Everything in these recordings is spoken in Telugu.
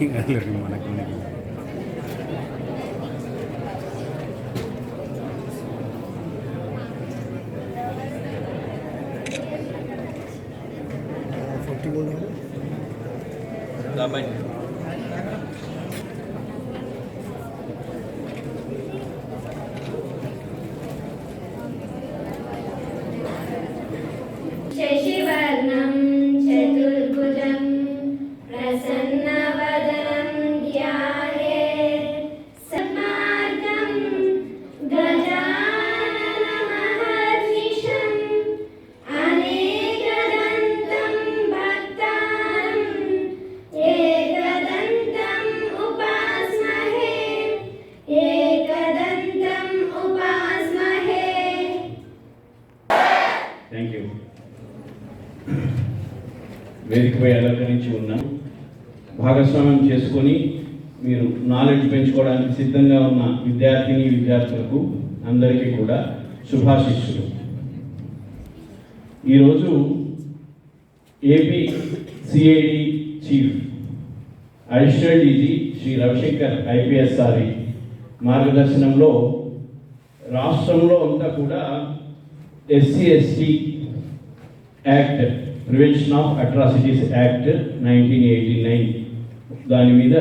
ngalir mana kini शशि वर्णम వేదికపై అలంకరించి ఉన్నాను భాగస్వామ్యం చేసుకొని మీరు నాలెడ్జ్ పెంచుకోవడానికి సిద్ధంగా ఉన్న విద్యార్థిని విద్యార్థులకు అందరికీ కూడా శుభాశిస్సులు. ఈరోజు AP CID chief additional DG Shri Ravishankar IPS సారి మార్గదర్శనంలో రాష్ట్రంలో అంతా కూడా SC ST act prevention of atrocities act nineteen eighty nine దాని మీద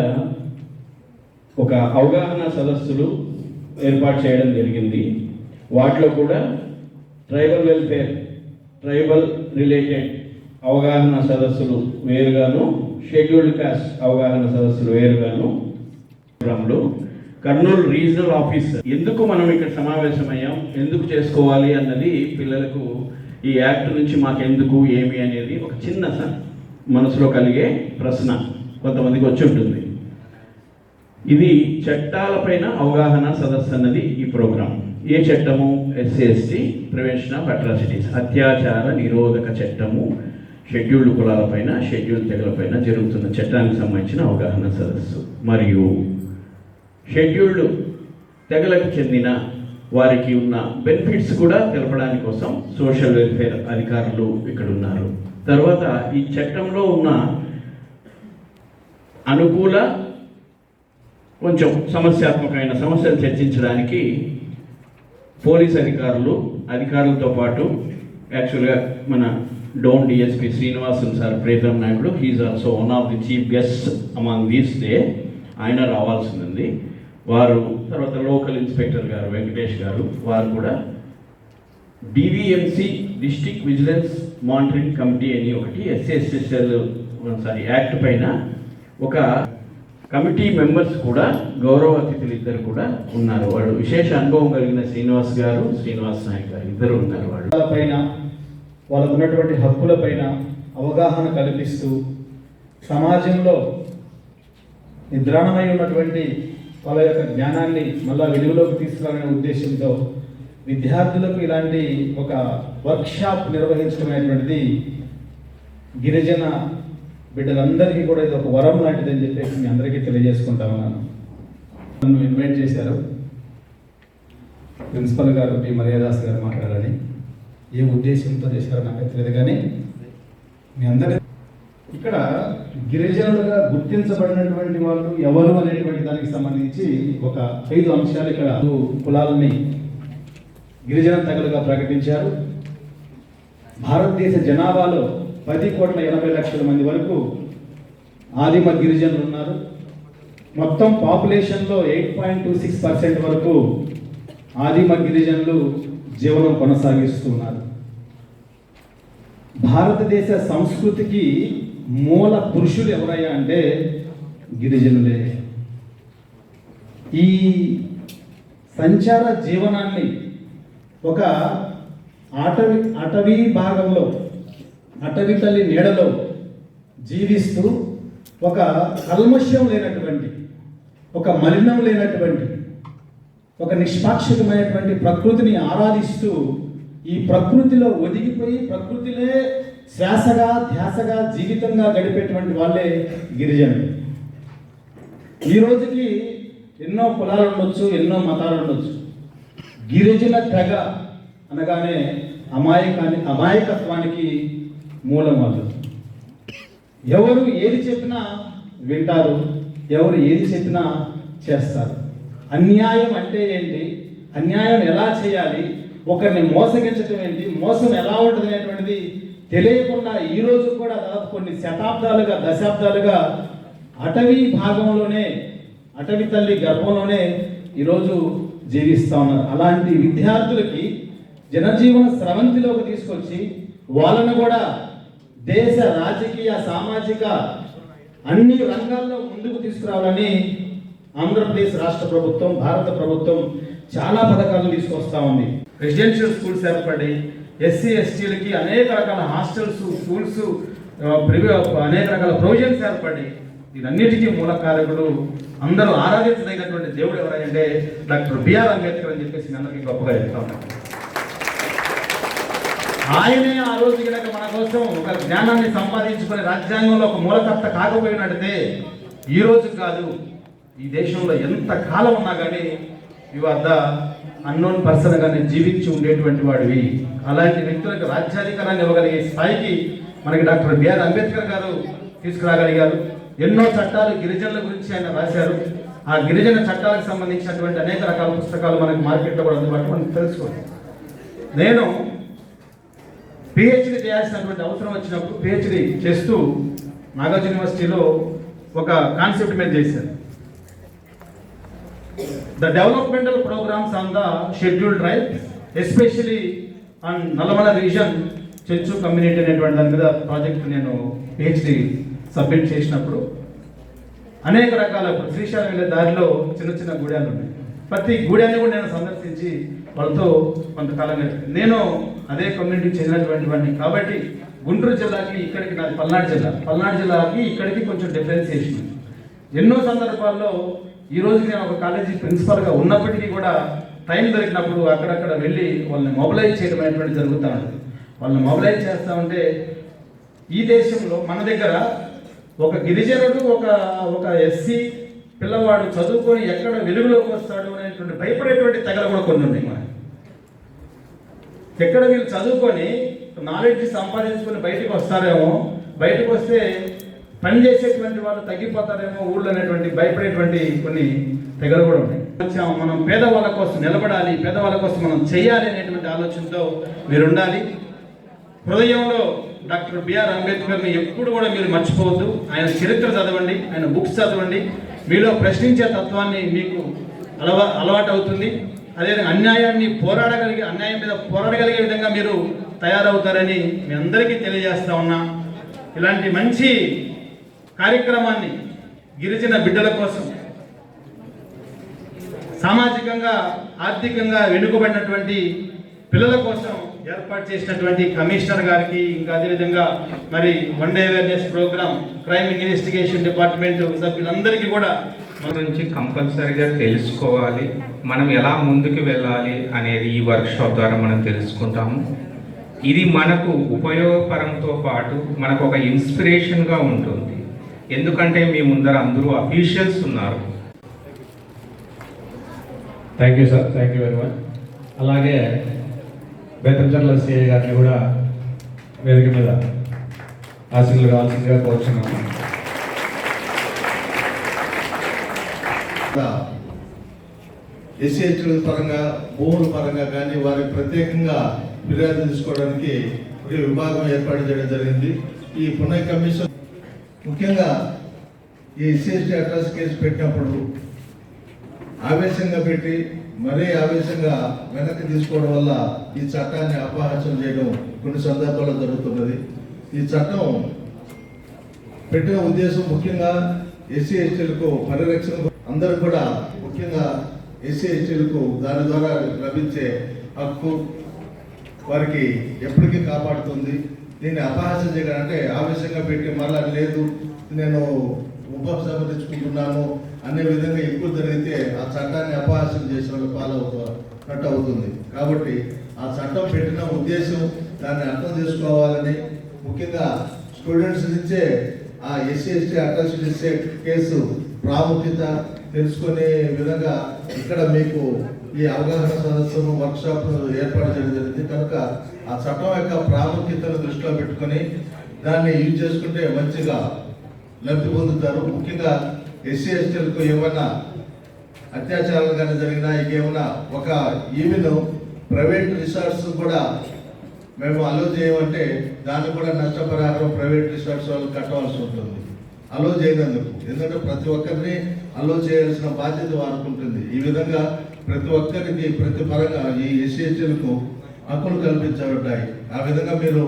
ఒక అవగాహన సదస్సులు ఏర్పాటు చేయడం జరిగింది. వాటిలో కూడా ట్రైబల్ వెల్ఫేర్ ట్రైబల్ రిలేటెడ్ అవగాహన సదస్సులు వేరుగాను షెడ్యూల్డ్ కాస్ట్ అవగాహన సదస్సులు వేరుగాను. ప్రోగ్రాంలు కర్నూలు రీజనల్ ఆఫీస్ ఎందుకు మనం ఇక్కడ సమావేశమయ్యాం ఎందుకు చేసుకోవాలి అన్నది పిల్లలకు ఈ యాక్ట్ నుంచి మాకెందుకు ఏమి అనేది ఒక చిన్న స- మనసులో కలిగే ప్రశ్న కొంతమందికి వచ్చి ఉంటుంది. ఇది చట్టాలపైన అవగాహన సదస్సు అన్నది ఈ ప్రోగ్రాం. ఏ చట్టము? SC ST prevention of atrocities. అత్యాచార నిరోధక చట్టము షెడ్యూల్డ్ కులాలపైన షెడ్యూల్డ్ తెగలపైన జరుగుతున్న చట్టానికి సంబంధించిన అవగాహన సదస్సు. మరియు షెడ్యూల్డ్ తెగలకు చెందిన వారికి ఉన్న బెనిఫిట్స్ కూడా తెలపడానికి కోసం సోషల్ వెల్ఫేర్ అధికారులు ఇక్కడ ఉన్నారు. తర్వాత ఈ చట్టంలో ఉన్న అనుకూల కొంచెం సమస్యాత్మకమైన సమస్యలు చర్చించడానికి పోలీస్ అధికారులు అధికారులతో పాటు యాక్చువల్గా మన Dhone DSP Srinivasan sir Preetham Naidu he is also one of the chief guest among these day ఆయన రావాల్సి ఉంది వారు తర్వాత లోకల్ ఇన్స్పెక్టర్ గారు వెంకటేష్ గారు వారు కూడా DVMC district vigilance monitoring committee అని ఒకటి ఎస్ఎస్ఎస్ఎల్ సారీ యాక్ట్ పైన ఒక కమిటీ మెంబర్స్ కూడా గౌరవ అతిథులు ఇద్దరు కూడా ఉన్నారు. వాళ్ళు విశేష అనుభవం కలిగిన శ్రీనివాస్ గారు శ్రీనివాస్ నాయక్ గారు ఇద్దరు ఉన్నారు వాళ్ళు. పైన వాళ్ళకు ఉన్నటువంటి హక్కులపైన అవగాహన కల్పిస్తూ సమాజంలో నిద్రాణమై ఉన్నటువంటి వాళ్ళ యొక్క జ్ఞానాన్ని మళ్ళా వెలుగులోకి తీసుకురావాలనే ఉద్దేశంతో విద్యార్థులకు ఇలాంటి ఒక వర్క్షాప్ నిర్వహించడం అనేటువంటిది గిరిజన బిడ్డలందరికీ కూడా ఇది ఒక వరం లాంటిదని చెప్పేసి మీ అందరికీ తెలియజేసుకుంటా ఉన్నాను. నన్ను ఇన్వైట్ చేశారు. ప్రిన్సిపల్ గారు పి మర్యాదాస్ గారు మాట్లాడాలని. ఏ ఉద్దేశంతో చేశారో నాకు తెలియదు కానీ మీ అందరి ఇక్కడ గిరిజనులుగా గుర్తించబడినటువంటి వాళ్ళు ఎవరు అనేటువంటి దానికి సంబంధించి ఒక ఐదు అంశాలు ఇక్కడ కులాలని గిరిజన తెగలుగా ప్రకటించారు. భారతదేశ జనాభాలో పది కోట్ల ఎనభై లక్షల మంది వరకు ఆదిమ గిరిజనులు ఉన్నారు. మొత్తం పాపులేషన్లో eight point two six percent వరకు ఆదిమ గిరిజనులు జీవనం కొనసాగిస్తున్నారు. భారతదేశ సంస్కృతికి మూల పురుషులు ఎవరయ్యా అంటే గిరిజనులే ఈ సంచార జీవనాన్ని ఒక అటవీ అటవీ భాగంలో అటవీ తల్లి నీడలో జీవిస్తూ ఒక కల్మష్యం లేనటువంటి ఒక మలినం లేనటువంటి ఒక నిష్పాక్షికమైనటువంటి ప్రకృతిని ఆరాధిస్తూ ఈ ప్రకృతిలో ఒదిగిపోయి ప్రకృతిలే శ్వాసగా ధ్యాసగా జీవితంగా గడిపేటువంటి వాళ్ళే గిరిజనులు. ఈ రోజుకి ఎన్నో కులాలు ఉండొచ్చు ఎన్నో మతాలు ఉండొచ్చు. గిరిజన తెగ అనగానే అమాయకాన్ని అమాయకత్వానికి మూలం వాళ్ళు. ఎవరు ఏది చెప్పినా వింటారు ఎవరు ఏది చెప్పినా చేస్తారు. అన్యాయం అంటే ఏంటి? అన్యాయం ఎలా చేయాలి? ఒకరిని మోసగించడం ఏంటి? మోసం ఎలా ఉంటుంది అనేటువంటిది తెలియకుండా ఈరోజు కూడా దాదాపు కొన్ని శతాబ్దాలుగా దశాబ్దాలుగా అటవీ భాగంలోనే అటవీ తల్లి గర్భంలోనే ఈరోజు జీవిస్తా ఉన్నారు. అలాంటి విద్యార్థులకి జనజీవన స్రవంతిలోకి తీసుకొచ్చి వాళ్ళను కూడా దేశ రాజకీయ సామాజిక అన్ని రంగాల్లో ముందుకు తీసుకురావాలని ఆంధ్రప్రదేశ్ రాష్ట్ర ప్రభుత్వం భారత ప్రభుత్వం చాలా పథకాలు తీసుకొస్తా ఉంది. రెసిడెన్షియల్ స్కూల్స్ ఏర్పడి ఎస్సీ ఎస్టీలకి అనేక రకాల హాస్టల్స్ స్కూల్స్ అనేక రకాల ప్రొవిజన్స్ ఏర్పడి ఇదన్నిటికీ మూల కారకుడు అందరూ ఆరాధించదగినటువంటి దేవుడు ఎవరంటే డాక్టర్ బిఆర్ అంబేద్కర్ అని చెప్పేసి నన్ను అందరికీ గొప్పగా చెప్తా ఉన్నాను ఆయనే ఆ రోజు కనుక మన కోసం ఒక జ్ఞానాన్ని సంపాదించుకొని రాజ్యాంగంలో ఒక మూలకర్త కాకపోయినట్టే ఈ రోజు కాదు ఈ దేశంలో ఎంత కాలం ఉన్నా కానీ ఆర్ వద్ద అన్నోన్ పర్సన్ నేను జీవించి ఉండేటువంటి వాడివి. అలాంటి వ్యక్తులకు రాజ్యాధికారాన్ని ఇవ్వగలిగే స్థాయికి మనకి డాక్టర్ బిఆర్ అంబేద్కర్ గారు తీసుకురాగలిగారు. ఎన్నో చట్టాలు గిరిజనుల గురించి ఆయన రాశారు. ఆ గిరిజన చట్టాలకు సంబంధించినటువంటి అనేక రకాల పుస్తకాలు మనకి మార్కెట్లో కూడా అందుబాటులో మనం తెలుసుకోండి. నేను పిహెచ్డి చేయాల్సినటువంటి అవసరం వచ్చినప్పుడు పిహెచ్డి చేస్తూ నాగార్జున యూనివర్సిటీలో ఒక కాన్సెప్ట్ మీద చేశాను. The developmental programmes on the scheduled right especially on Nallamala region Chenchu community అనేటువంటి దాని మీద ప్రాజెక్ట్ నేను పిహెచ్డి సబ్మిట్ చేసినప్పుడు అనేక రకాల శ్రీశైలం వెళ్ళే దారిలో చిన్న చిన్న గూడాలు ఉన్నాయి ప్రతి గూడాన్ని కూడా నేను సందర్శించి వాళ్ళతో కొంతకాలం గడిపాను. నేను అదే కమ్యూనిటీకి చెందినటువంటి వాడిని కాబట్టి గుంటూరు జిల్లాకి ఇక్కడికి నాది పల్నాడు జిల్లా పల్నాడు జిల్లాకి ఇక్కడికి కొంచెం డిఫరెన్సియేషన్ ఉంది. ఎన్నో సందర్భాల్లో ఈ నేను ఒక కాలేజీ ప్రిన్సిపల్గా ఉన్నప్పటికీ కూడా టైం దొరికినప్పుడు అక్కడక్కడ వెళ్ళి వాళ్ళని మొబిలైజ్ చేయడం అనేటువంటి జరుగుతూ ఉంటుంది. వాళ్ళని మొబిలైజ్ చేస్తూ ఉంటే ఈ దేశంలో మన దగ్గర ఒక గిరిజనుడు ఒక ఒక ఎస్సీ పిల్లవాడు చదువుకొని ఎక్కడ వెలుగులోకి వస్తాడు అనేటువంటి భయపడేటువంటి తెగలు కూడా కొన్ని ఉన్నాయి మనకి. ఎక్కడ వీళ్ళు చదువుకొని నాలెడ్జ్ సంపాదించుకొని బయటకు వస్తారేమో బయటకు వస్తే పని చేసేటువంటి వాళ్ళు తగ్గిపోతారేమో ఊళ్ళో అనేటువంటి భయపడేటువంటి కొన్ని తెగలు కూడా ఉన్నాయి. వచ్చాం మనం పేదవాళ్ళ కోసం నిలబడాలి పేదవాళ్ళ కోసం మనం చేయాలి అనేటువంటి ఆలోచనతో మీరు ఉండాలి హృదయంలో డాక్టర్ బిఆర్ అంబేద్కర్ని ఎప్పుడు కూడా మీరు మర్చిపోవద్దు. ఆయన చరిత్ర చదవండి ఆయన బుక్స్ చదవండి. మీలో ప్రశ్నించే తత్వాన్ని మీకు అలవా అలవాటు అవుతుంది అదేవిధంగా అన్యాయాన్ని పోరాడగలిగే అన్యాయం మీద పోరాడగలిగే విధంగా మీరు తయారవుతారని మీ అందరికీ తెలియజేస్తా ఉన్నా. ఇలాంటి మంచి కార్యక్రమాన్ని గిరిజన బిడ్డల కోసం సామాజికంగా ఆర్థికంగా వెనుకబడినటువంటి పిల్లల కోసం ఏర్పాటు చేసినటువంటి కమిషనర్ గారికి ఇంకా అదేవిధంగా మరి one day awareness programme crime investigation department సభ్యులందరికీ కూడా గురించి కంపల్సరీగా తెలుసుకోవాలి. మనం ఎలా ముందుకు వెళ్ళాలి అనేది ఈ వర్క్షాప్ ద్వారా మనం తెలుసుకుంటాము. ఇది మనకు ఉపయోగపరంతో పాటు మనకు ఒక ఇన్స్పిరేషన్గా ఉంటుంది. ఎందుకంటే మీ ముందర అందరూ అఫీషియల్స్ ఉన్నారు. Thank you sir thank you very much అలాగే బేతంచర్ల సిఐ గారిని కూడా వేదిక మీద ఆశీర్లు కావాల్సిందిగా కోరుచున్నాము. ఎస్సీ ఎస్టీల పరంగా భూముల పరంగా కానీ వారికి ప్రత్యేకంగా ఫిర్యాదు తీసుకోవడానికి ఒక విభాగం ఏర్పాటు చేయడం జరిగింది. ఈ పునః కమిషన్ ముఖ్యంగా ఈ ఎస్సీ అడ్రస్ కేసు పెట్టినప్పుడు ఆవేశంగా పెట్టి మరీ ఆవేశంగా వెనక్కి తీసుకోవడం వల్ల ఈ చట్టాన్ని అపహాస్యం చేయడం కొన్ని సందర్భాల్లో జరుగుతున్నది. ఈ చట్టం పెట్టిన ఉద్దేశం ముఖ్యంగా ఎస్సీ ఎస్టీలకు పరిరక్షణ అందరూ కూడా ముఖ్యంగా ఎస్సీ ఎస్టీలకు దాని ద్వారా లభించే హక్కు వారికి ఎప్పటికీ కాపాడుతుంది. దీన్ని అపహాసం చేయాలంటే ఆవేశంగా పెట్టి మళ్ళా లేదు నేను ఉపసంహరించుకుంటున్నాను అనే విధంగా ఎక్కువ జరిగితే ఆ చట్టాన్ని అపహాసం చేసిన వాళ్ళు పాలవుతున్నట్టు అవుతుంది. కాబట్టి ఆ చట్టం పెట్టిన ఉద్దేశం దాన్ని అర్థం చేసుకోవాలని ముఖ్యంగా స్టూడెంట్స్ నుంచే ఆ ఎస్సీ ఎస్టీ అట్రాసిటీ చేసే కేసు ప్రాముఖ్యత తెలుసుకునే విధంగా ఇక్కడ మీకు ఈ అవగాహన సదస్సును వర్క్షాప్ ఏర్పాటు చేయడం జరిగింది. కనుక ఆ చట్టం యొక్క ప్రాముఖ్యతను దృష్టిలో పెట్టుకొని దాన్ని యూజ్ చేసుకుంటే మంచిగా లబ్ధి పొందుతారు. ముఖ్యంగా ఎస్సీ ఎస్టీలకు ఏమైనా అత్యాచారాలు కానీ జరిగినా ఇంకేమైనా ఒక ఈవెన్ ప్రైవేట్ రిసార్ట్స్ కూడా మేము అలో చేయమంటే దాన్ని కూడా నష్టపరిహారం ప్రైవేట్ రిసార్ట్స్ వాళ్ళు కట్టవలసి ఉంటుంది. అలో చేయనందుకు. ఎందుకంటే ప్రతి ఒక్కరిని అలో చేయాల్సిన బాధ్యత వారికి ఉంటుంది. ఈ విధంగా ప్రతి ఒక్కరికి ప్రతి పరంగా ఈ ఎస్సీహెచ్లకు హక్కులు కల్పించబడ్డాయి. ఆ విధంగా మీరు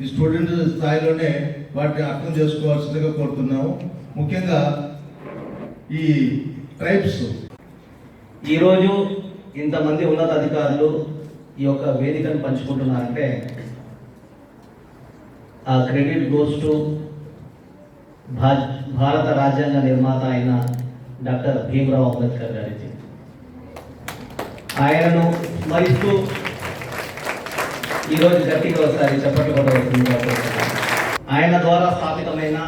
ఈ స్టూడెంట్ స్థాయిలోనే వాటిని అర్థం చేసుకోవాల్సిందిగా కోరుతున్నాము. ముఖ్యంగా ఈ ట్రైబ్స్. ఈరోజు ఇంతమంది ఉన్నత అధికారులు ఈ యొక్క వేదికను పంచుకుంటున్నారంటే ఆ క్రెడిట్ గోస్ టు భా భారత రాజ్యాంగ నిర్మాత అయిన డాక్టర్ భీమరావు అంబేద్కర్ గారికి ఆయనను స్మరిస్తూ ఈరోజు గట్టిగా ఒకసారి చెప్పట్లు కూడా ఆయన ద్వారా స్థాపితమైన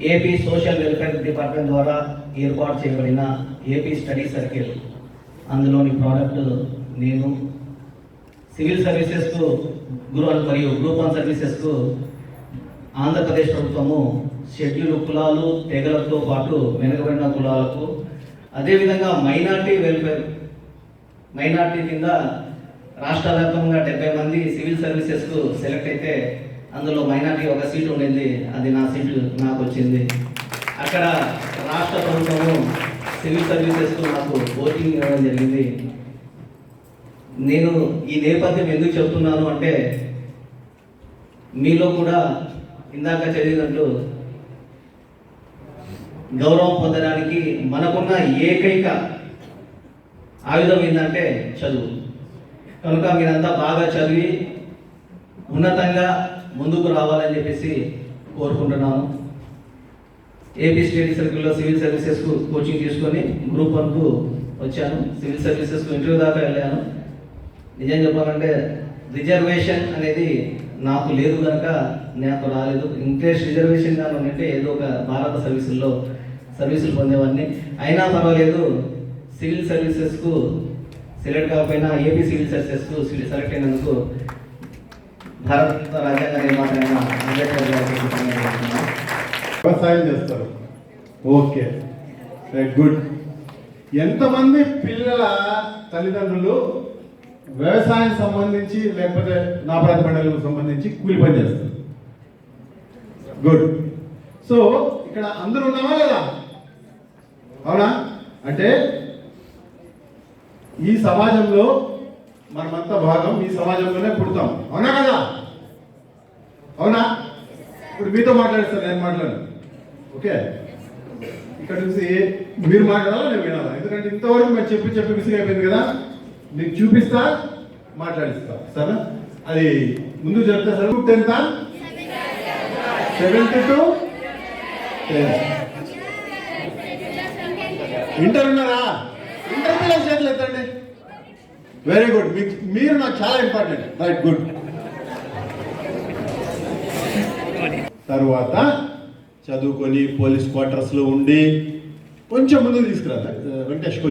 ఏపీ సోషల్ వెల్ఫేర్ డిపార్ట్మెంట్ ద్వారా ఏర్పాటు చేయబడిన ఏపీ స్టడీ సర్కిల్. అందులోని ప్రోడక్ట్ నేను సివిల్ సర్వీసెస్కు గ్రూప్ మరియు గ్రూప్ వన్ సర్వీసెస్కు ఆంధ్రప్రదేశ్ ప్రభుత్వము షెడ్యూల్ కులాలు తెగలతో పాటు వెనుకబడిన కులాలకు అదేవిధంగా మైనార్టీ వెల్ఫేర్ మైనార్టీ కింద రాష్ట్ర వ్యాప్తంగా డెబ్బై మంది సివిల్ సర్వీసెస్కు సెలెక్ట్ అయితే అందులో మైనార్టీ ఒక సీటు ఉండింది. అది నా సీటు నాకు వచ్చింది. అక్కడ రాష్ట్ర ప్రభుత్వము సివిల్ సర్వీసెస్కు నాకు ఓటింగ్ ఇవ్వడం జరిగింది. నేను ఈ నేపథ్యం ఎందుకు చెప్తున్నాను అంటే మీలో కూడా ఇందాక చదివినట్లు గౌరవం పొందడానికి మనకున్న ఏకైక ఆయుధం ఏంటంటే చదువు. కనుక మీరంతా బాగా చదివి ఉన్నతంగా ముందుకు రావాలని చెప్పేసి కోరుకుంటున్నాను. ఏపీ స్టేట్ సర్కిల్లో సివిల్ సర్వీసెస్కు కోచింగ్ తీసుకొని గ్రూప్ వన్కు వచ్చాను. సివిల్ సర్వీసెస్కు ఇంటర్వ్యూ దాకా వెళ్ళాను. నిజం చెప్పాలంటే రిజర్వేషన్ అనేది నాకు లేదు కనుక నాకు రాలేదు. ఇన్కేస్ రిజర్వేషన్ కానీ ఉన్నట్టే ఏదో ఒక భారత సర్వీసుల్లో సర్వీసులు పొందేవాడిని. అయినా పర్వాలేదు సివిల్ సర్వీసెస్కు సెలెక్ట్ కాకపోయినా ఏపీ సివిల్ సర్వీసెస్కు సెలెక్ట్ అయినందుకు భారత రాజ్యాంగ నిర్మాత వ్యవసాయం చేస్తారు. ఓకే. Right good. ఎంతమంది పిల్లల తల్లిదండ్రులు వ్యవసాయం సంబంధించి లేకపోతే నాపరాధ మండలకు సంబంధించి కూలి పని చేస్తారు. గుడ్ సో ఇక్కడ అందరూ ఉన్నావా లేదా? అవునా? అంటే ఈ సమాజంలో మనమంతా భాగం ఈ సమాజంలోనే పుడతాం. అవునా కదా? అవునా? ఇప్పుడు మీతో మాట్లాడిస్తాను నేను మాట్లాడను. ఓకే? ఇక్కడ చూసి మీరు మాట్లాడాలా నేను వినాలా? ఎందుకంటే ఇంతవరకు మేము చెప్పి చెప్పి విసిగి అయిపోయింది కదా. మీకు చూపిస్తా మాట్లాడిస్తా. సరేనా? అది ముందు సార్? సరే ఎంత? సెవెంత్ టు ఇంటర్ ఉన్నారా? ఇంటర్ పిల్లలు చేతులు ఎత్తండి? వెరీ గుడ్ మీకు మీరు నాకు చాలా ఇంపార్టెంట్ రైట్ గుడ్ తరువాత చదువుకొని పోలీస్ క్వార్టర్స్లో ఉండి కొంచెం ముందుకు తీసుకురా వెంకటేష్